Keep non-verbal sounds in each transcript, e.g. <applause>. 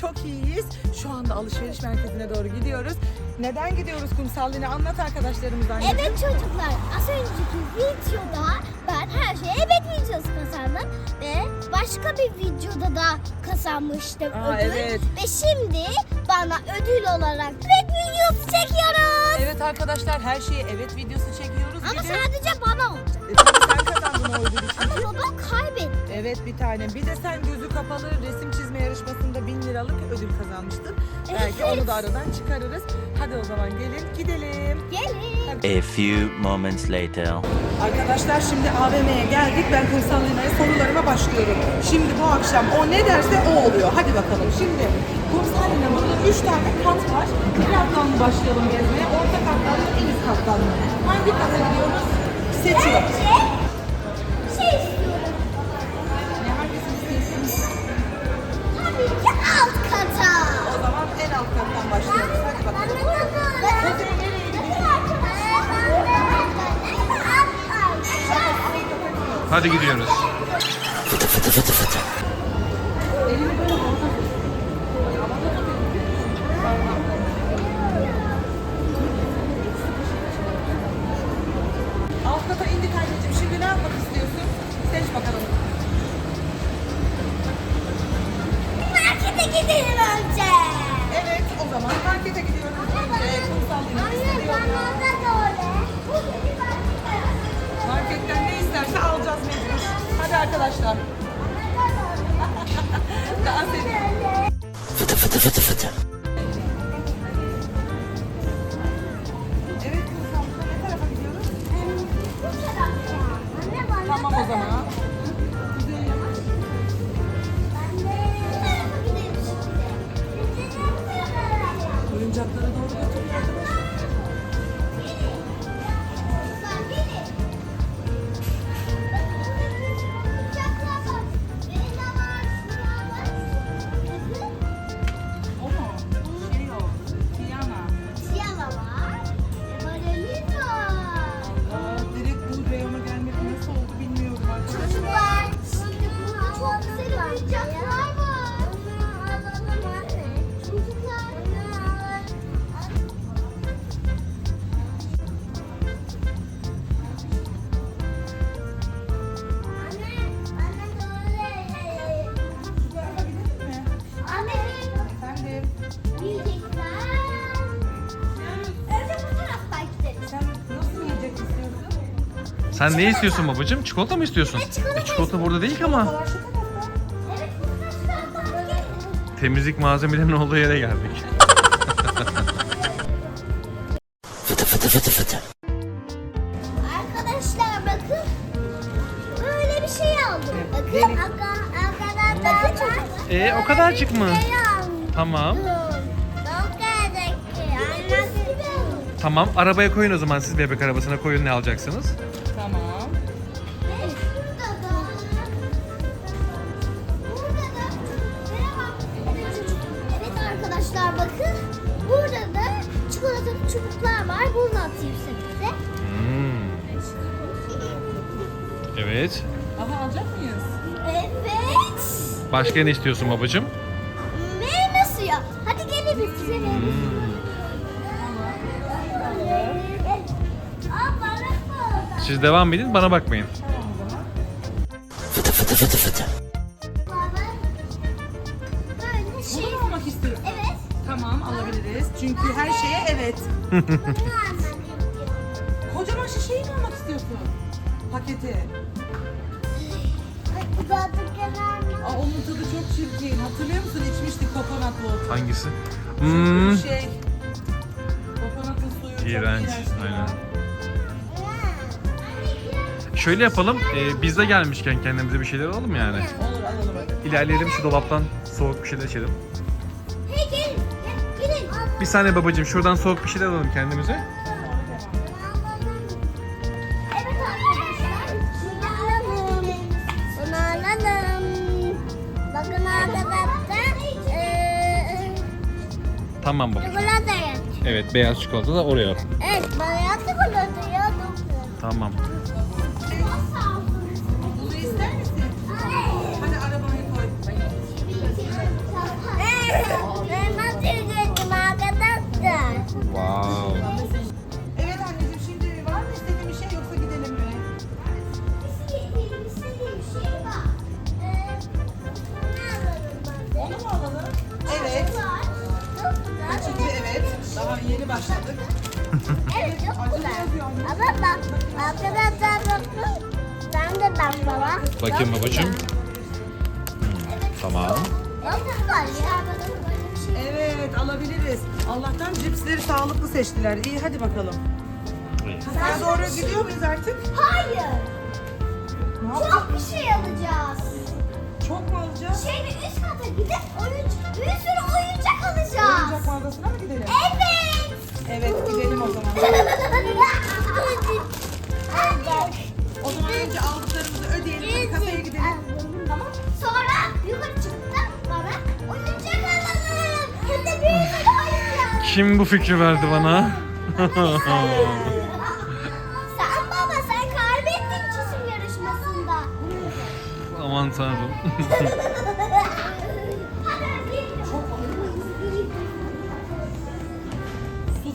çok iyiyiz. Şu anda alışveriş merkezine doğru gidiyoruz. Neden gidiyoruz kumsal yine anlat arkadaşlarımızdan. Evet çocuklar az önceki videoda ben her şeye evet videosu kazandım ve başka bir videoda da kazanmıştım Aa, ödül. evet. Ve şimdi bana ödül olarak evet videosu çekiyoruz. Evet arkadaşlar her şeye evet videosu çekiyoruz. Ama Bir de- sadece bana olacak. E, tabii sen kazandın o ödülü Ama çünkü. babam kaybetti. Evet bir tane. Bir de sen gözü kapalı resim çizme yarışmasında 1000 liralık ödül kazanmıştın. Belki Evet. onu da aradan çıkarırız. Hadi o zaman gelin gidelim. Gelin. A few moments later. Arkadaşlar şimdi AVM'ye geldik. Ben Kumsal Lina'ya sorularıma başlıyorum. Şimdi bu akşam o ne derse o oluyor. Hadi bakalım. Şimdi Kumsal Lina 3 tane kat var. Bir kattan mı başlayalım gezmeye? Orta kattan mı? En üst kattan mı? Hangi kata gidiyoruz? Seçiyoruz. Şey istiyorum. Ne hangisini istiyorsunuz? Tabii ki alt kata. O zaman en alt kattan başlıyoruz. Hadi bakalım. Kuzey nereye gidiyor? Hadi gidiyoruz. Alt 这是干嘛 Sen ne istiyorsun babacığım? Çikolata mı istiyorsun? Evet, çikolata E, çikolata burada değil ki ama. Temizlik malzemelerinin olduğu yere geldik. <laughs> Arkadaşlar bakın. Böyle bir şey aldım. Bakın arkadaşlar. Bakın çocuklar. E, o kadarcık mı? Şey. Tamam. Tamam arabaya koyun o zaman siz bebek arabasına koyun ne alacaksınız? Evet. Aha alacak mıyız? Evet. Başka ne istiyorsun babacığım? Meyve suyu. Hadi gelin biz size meyve suyu. Aa, bana koy. Siz devam edin bana bakmayın. Zaman. Böyle şey. Bunu mu almak istiyorsun? Evet. Tamam alabiliriz. Çünkü her şeye evet. Bunu Kocaman şişeyi mi almak istiyorsun? Paketi. Aa, onun tadı çok çirkin. Hatırlıyor musun? İçmiştik kokonat water. Hangisi? Hmm. Şey. Kokonatın suyu çok İğrenç, iğrenç. aynen. Şöyle yapalım. e, biz de gelmişken kendimize bir şeyler alalım yani. Olur alalım hadi. İlerleyelim şu dolaptan soğuk bir şeyler içelim. Hey gelin. Gel, Gelin. Bir saniye babacığım şuradan soğuk bir şeyler alalım kendimize. Tamam baba. Çikolata yer. Evet beyaz çikolata da oraya. Evet, bana çikolata ya. Tamam. Bunu ister misin? Hadi arabaya koy. Daha yeni başladık. Evet çok Acılı güzel. yazıyor anne. Ama bak arkadaşlar bakın. Ben de bak baba. Bakayım babacığım. güzel. Tamam. Çok güzel ya. Böyle bir. Evet alabiliriz. Allah'tan cipsleri sağlıklı seçtiler. İyi hadi bakalım. Kasaya doğru gidiyor muyuz artık? Hayır. Ne yapacağız? Çok bir şey alacağız. Çok mu alacağız? Şeyde üst kata gidip oyuncak, bir sürü alacağız. Oyuncak mağazasına mı gidelim? Evet. Evet gidelim o zaman. <laughs> O zaman önce aldıklarımızı ödeyelim. Kasaya gidelim. Tamam. Sonra yukarı çıkıp da bana oyuncak alalım. Hem de bir sürü oyuncak. Kim bu fikri verdi bana? <laughs> <laughs>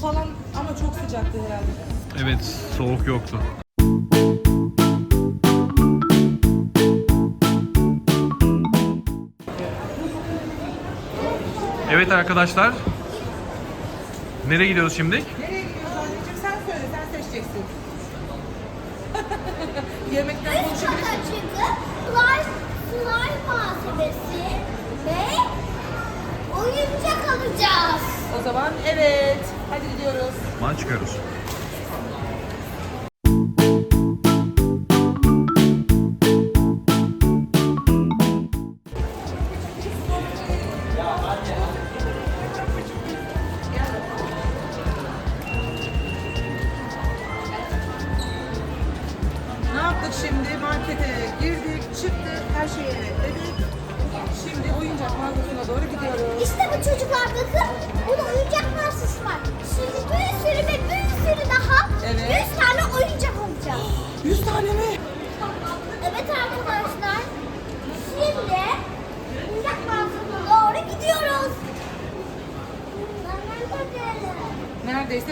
falan ama çok sıcaktı herhalde. evet soğuk yoktu. Evet arkadaşlar. Nereye gidiyoruz şimdi? Nereye gidiyoruz anneciğim? Sen söyle, sen seçeceksin. <laughs> Yemekten Üst konuşabiliriz. kata çıkıp slime, slime malzemesi ve oyuncak alacağız. O zaman evet. Hadi gidiyoruz. Aman çıkıyoruz.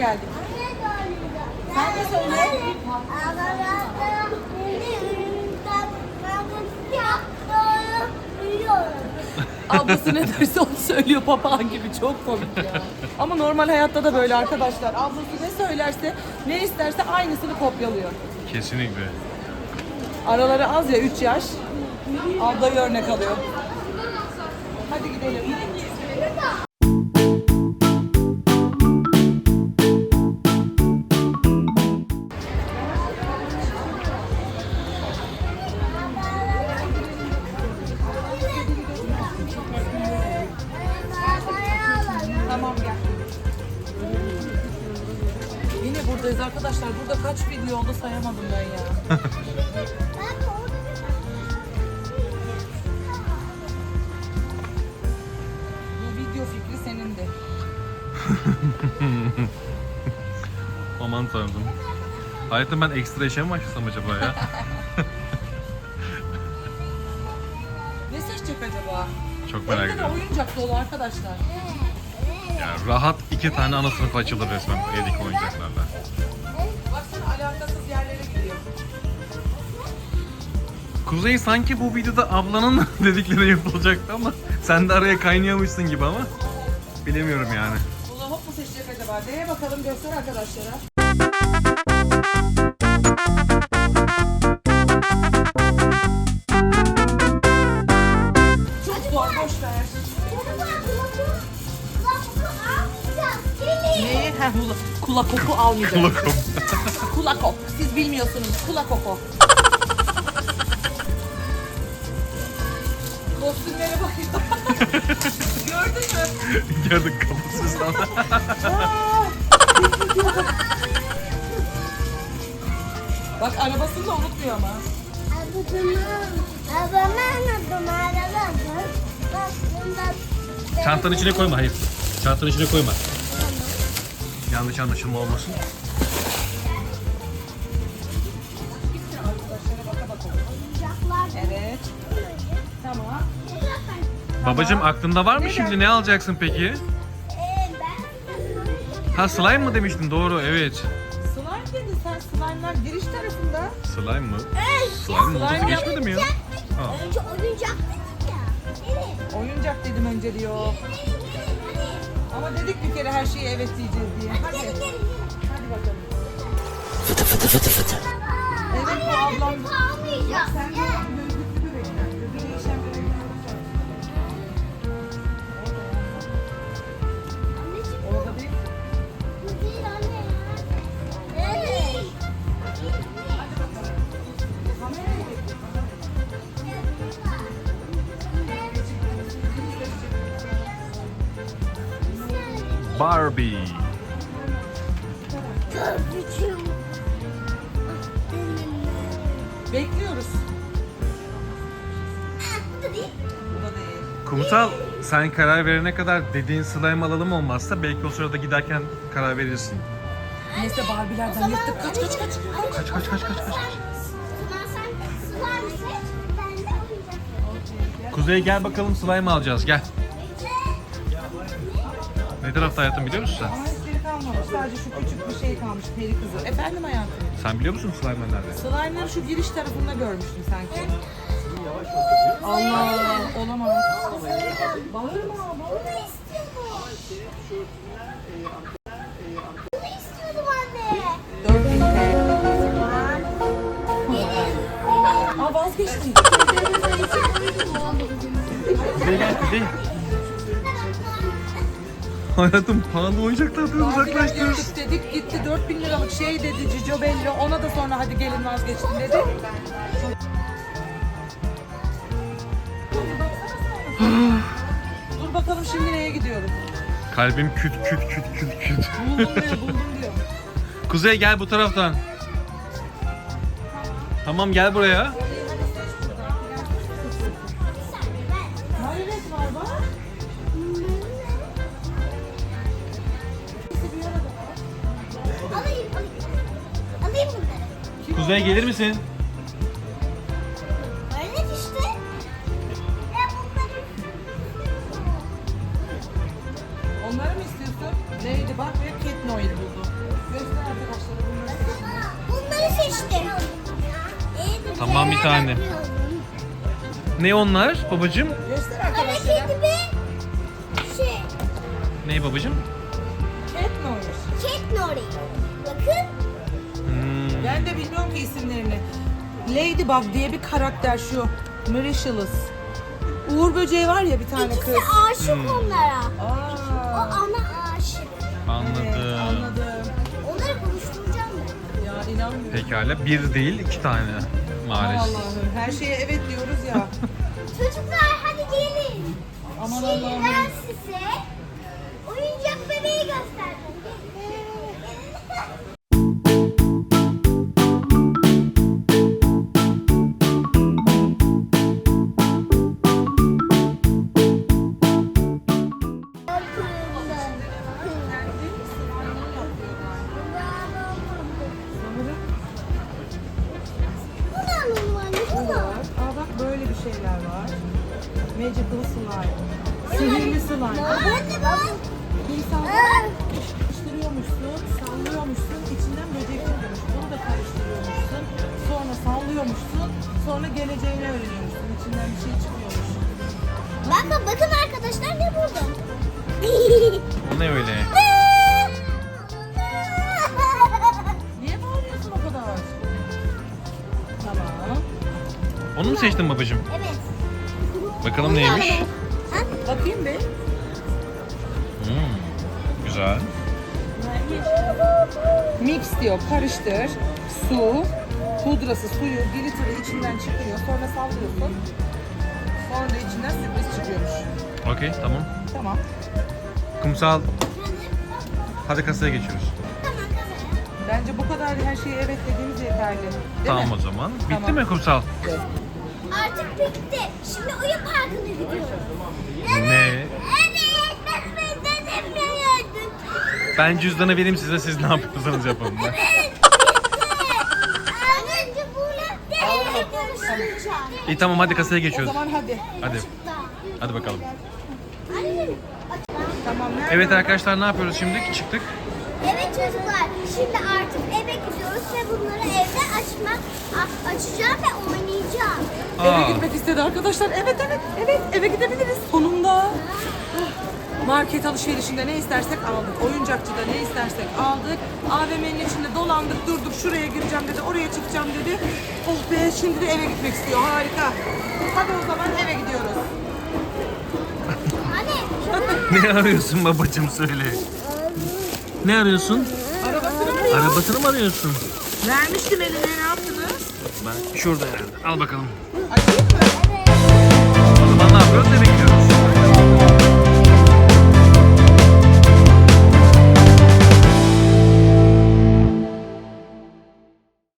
Geldik. Sen de söyle. <laughs> Ablası ne derse onu söylüyor papağan gibi. Çok komik ya. Ama normal hayatta da böyle arkadaşlar. Ablası ne söylerse, ne isterse aynısını kopyalıyor. Kesinlikle. Araları az ya 3 yaş. Ablayı örnek alıyor. Hadi gidelim. Buradayız arkadaşlar. Burada kaç video oldu sayamadım ben ya. Bu video fikri senindi. <laughs> Aman tanrım. Hayatım ben ekstra işe mi başlasam acaba ya? <laughs> Ne seçecek acaba? Çok merak Evde de ediyorum. oyuncak dolu arkadaşlar. Ya rahat iki tane ana sınıf açılır resmen evdeki oyuncaklarla. Kuzey sanki bu videoda ablanın <laughs> dedikleri yapılacaktı ama sen de araya kaynıyormuşsun gibi ama bilemiyorum yani. Hula hop mu seçecek acaba? D'ye bakalım göster arkadaşlara. Çok zor boş ver. Neyi? Ha, hula. Kula koku almayacağız. Kulakom. Kula kop. Siz bilmiyorsunuz. Kula koko. <laughs> Kostümlere bakın. Gördün mü? Gördük kapısız lan. Bak arabasını da unutmuyor ama. Çantanın içine koyma hayır. Çantanın içine koyma. Yanlış anlaşılma olmasın. Tamam. Babacım aklında var mı Neden? şimdi ne alacaksın peki? Ee, ben Ha slime mı demiştin doğru evet. Slime dedin sen slime'lar giriş tarafında. Slime mı? Evet. Slime modası Slime geçmedi mi ya? Ha. Önce oyuncak dedik ya. Evet. Oyuncak dedim önce diyor. Ama dedik bir kere her şeyi evet diyeceğiz diye. Hadi. Gelin gelin gelin. Hadi bakalım. Evet Evet bu ablam. Kalmayacak. Sen de Barbie. Bekliyoruz. Kumsal sen karar verene kadar dediğin slime alalım olmazsa belki o sırada giderken karar verirsin. Neyse Barbie'lerden yırttık. Kaç kaç kaç. Kaç kaç kaç kaç kaç. Tamam sen slime seç. Ben de oyuncak. Kuzey gel bakalım slime alacağız gel. Ne tarafta hayatım biliyor musun sen? Ama hiçbiri kalmamış. Sadece şu küçük bir şey kalmış. Peri kızı. Efendim hayatım. Sen biliyor musun slime'lar nerede? Slime'ları şu giriş tarafında görmüştüm sanki. Allah olamaz. Bağırma bağırma. Bunu istiyordum. Bunu istiyordum anne. 4000 TL. Aa vazgeçtim. Kuzey gel Kuzey. Hayatım pahalı oyuncaklardan uzaklaştır. Gittik dedik gitti 4000 liralık şey dedi Cicio Bello. Ona da sonra hadi gelin vazgeçtim dedi. Dur bakalım şimdi neye gidiyorum. Kalbim küt küt küt küt küt. Buldum diyor buldum diyor. Kuzey gel bu taraftan. Tamam gel buraya. Kuzey gelir misin? Öyle işte. Ben bunları Onları mı istiyorsun? Neydi bak ve Cat Noir buldu. Göster arkadaşlara bunları. Bunları seçtim. Tamam, bir tane. Ne onlar babacım? Göster arkadaşlara. Hareketli bir şey. Ne babacım? Ben de bilmiyorum ki isimlerini. Ladybug diye bir karakter şu. Mauritius. Uğur böceği var ya bir tane İkisi kız. aşık onlara. O Aa, ana aşık. evet, Anladım. anladım. Onları buluşturacağım ben. Ya inanmıyorum. Pekala bir değil iki tane maalesef. Allah'ım her şeye evet diyoruz ya. Çocuklar hadi gelin. Aman Şimdi Allah'ım. ben size oyuncak bebeği gösterdim. Sonra sallıyormuşsun, sonra geleceğini öğreniyormuşsun. İçinden bir şey çıkıyormuş. Bakın bakın arkadaşlar ne buldum. O ne öyle? Niye bağırıyorsun o kadar? Tamam. Onu mu seçtin babacım? evet. Bakalım neymiş? Ha? Bakayım bir. Hmm. Güzel. Mix diyor, karıştır. Su, pudrası, suyu, glitter'ı içinden çıkıyor. Sonra sallıyorsun. Sonra da içinden sürpriz çıkıyormuş. Okey tamam. Tamam. Kumsal. Hadi kasaya geçiyoruz. Tamam tamam. Bence bu kadar her şeye evet dediğimiz yeterli. Değil tamam mi? o zaman. Bitti Tamam. mi kumsal? Artık bitti. Şimdi oyun parkına gidiyoruz. Ne? Evet. Ben cüzdanı vereyim size siz ne yapıyorsanız yapın. Önce böyle İyi tamam hadi kasaya O geçiyoruz. zaman hadi. Hadi. Hadi bakalım. Tamam nerede? Evet arkadaşlar ne yapıyoruz şimdi? Çıktık. Evet çocuklar, şimdi artık eve gidiyoruz ve bunları evde açma, a- açacağım ve oynayacağım. Aa, Eve gitmek istedi arkadaşlar. Evet evet evet eve gidebiliriz. Sonunda. Market alışverişinde ne istersek aldık. Oyuncakçıda ne istersek aldık. AVM'nin içinde dolandık durduk. Şuraya gireceğim dedi. Oraya çıkacağım dedi. Oh be şimdi de eve gitmek istiyor. Harika. Hadi o zaman eve gidiyoruz. Anne, ne arıyorsun babacım söyle. Ne arıyorsun? Arabasını mı? Arabasını mı arıyorsun? Vermiştim eline ne yaptınız? Ben şurada herhalde. Al bakalım. Açayım mı? O zaman ne yapıyoruz? Gidiyoruz.